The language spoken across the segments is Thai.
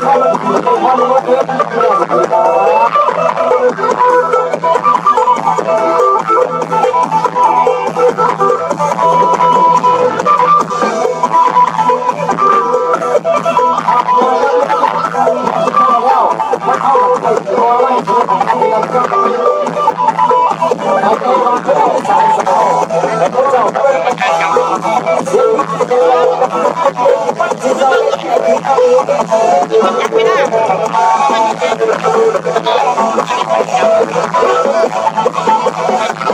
Thank. จับไม่ได้มัน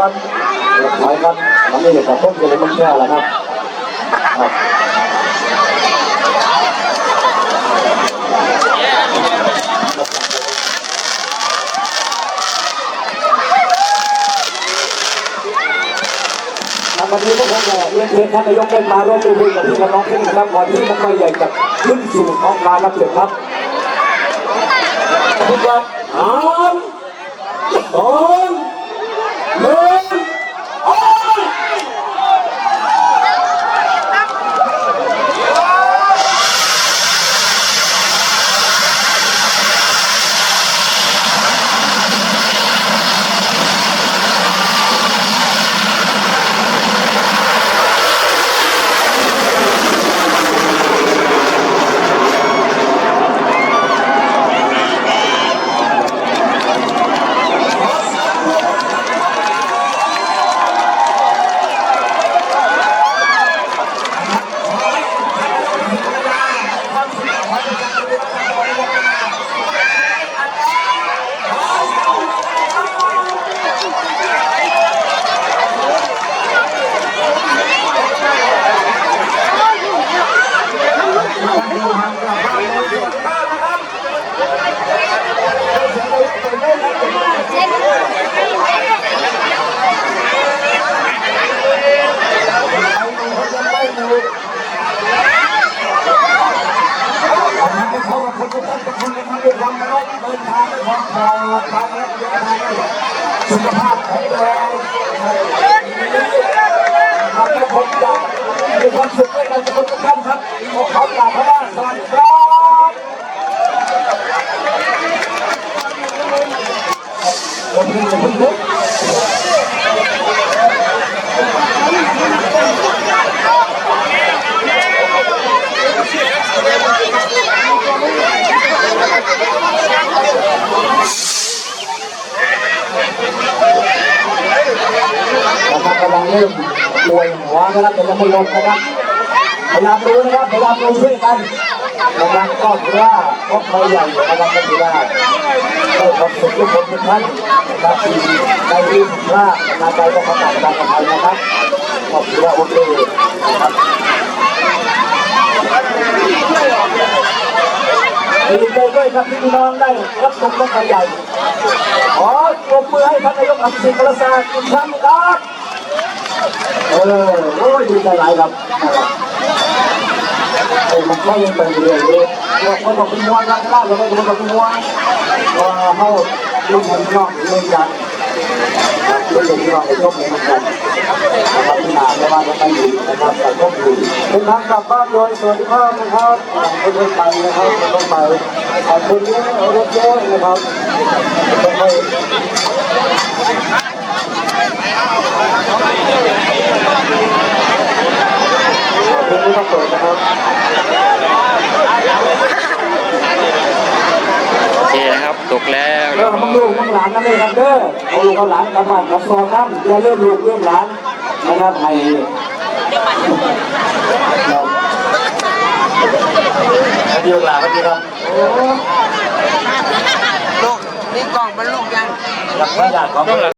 ครับไยครับอันนี้เด็กกับต้นจะเป็นต้นแก้แล้วครับวันนี้ก็คงจะเรียนเชิญท่านนายกเล่นมาร่วมมือกับพี่น้องที่นะครับก่อนที่มันไม่ใหญ่จะขึ้นสู่ท้องฟ้ารับเสียครับขอบคุณครับสามสอง สุขภาพแข็งแรงครับทุกคนจะมีความสุขด้วยกันทุกคนทุกท่านครับขอขอกราบพระบาทสวัสดีครับขอบคุณทุกคน นะครับกำลังเริ่ม ป่วยหัวนะครับแต่ยังไม่ลงนะครับพยายามดูนะครับพยายามดูช่วยกันนะครับก็ถือว่าครอบครัวใหญ่นะครับก็ถือว่าได้ความสุขทุกคนทุกท่านนะครับที่ได้ยินว่านาใจก็ขอบคุณการกระทำนะครับก็ถือว่าโอเคนะครับดีใจด้วยครับที่พี่น้องได้รับชมรถไฟใหญ่ขอปรบมือให้ท่านนายกอัศวินกระซาอีกครั้งครับ เออโอ้ยดีใจหลายครับเออมันก็ยังเป็นเรื่อยเลยว่าคนบอกเป็นมวยกันแล้วเราไม่คนบอกเป็นมวยว่าเขาลูกมันนอกเล่นกันเล่นกันที่เราไปชกเหมือนกันนะครับที่นาไม่ว่าจะไปอยู่นะครับแต่ชกอยู่เป็นทางกลับบ้านโดยส่วัสดิภาพนะครับไม่ต้องไปนะครับไม่ต้องไปขอบคุณนะรถเยอะนะครับไม่ค่อยขอ บคุณที่มาเปิดนะครับโอเคนะครับตกแล้วเริ่มมึงลูกมึงหลานนั่นเองครับเด้อเอาลูกเอาหลานกับบ้านกับซองน้ำอย่าเริ่มลูกเริ่มหลานนะครับให้เดียวหลานกันดีครับลูกนี่กล่องมันลูกยังหลักพระญาติของ